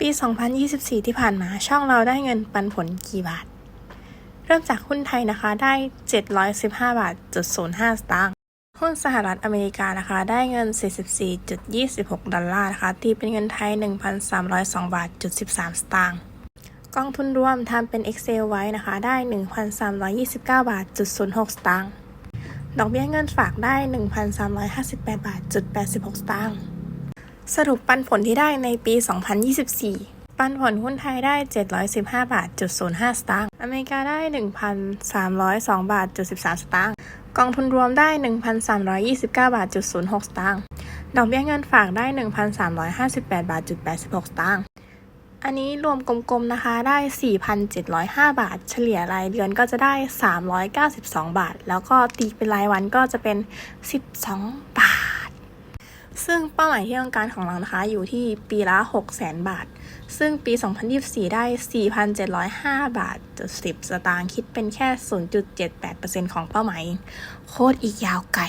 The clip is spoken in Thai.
ปี 2024 ที่ผ่านมาช่องเราได้เงินปันผลกี่บาท เริ่มจากหุ้นไทยนะคะได้ 715 บาทจุด05 สตางค์ หุ้นสหรัฐอเมริกานะคะได้เงิน 44.26 ดอลลาร์นะคะตีเป็นเงินไทย 1,302 บาทจุด13 สตางค์ กองทุนรวมทำเป็น Excel ไว้นะคะได้ 1,329 บาทจุด06 สตางค์ ดอกเบี้ยเงินฝากได้ 1,358 บาทจุด86 สตางค์ สรุปปันผลที่ได้ในปี 2024 ปันผลหุ้นไทยได้ 715 บาทจุด05 สตางค์ อเมริกาได้ 1,302 บาทจุด13 สตางค์ กองทุนรวมได้ 1,329 บาทจุด06 สตางค์ ดอกเบี้ยเงินฝากได้ 1,358 บาทจุด86 สตางค์ อันนี้รวมกลมๆนะคะได้ 4,705 บาท เฉลี่ยรายเดือนก็จะได้ 392 บาท แล้วก็ตีเป็นรายวันก็จะเป็น 12 บาท ซึ่งเป้าหมายที่ต้องการของเรานะคะอยู่ที่ปีละ 6 0 0 0 0 บาท ซึ่งปี 2024 ได้ 4,705 บาทจุด10 สตางค์คิดเป็นแค่ 0.78%ของเป้าหมาย โคตรอีกยาวไกล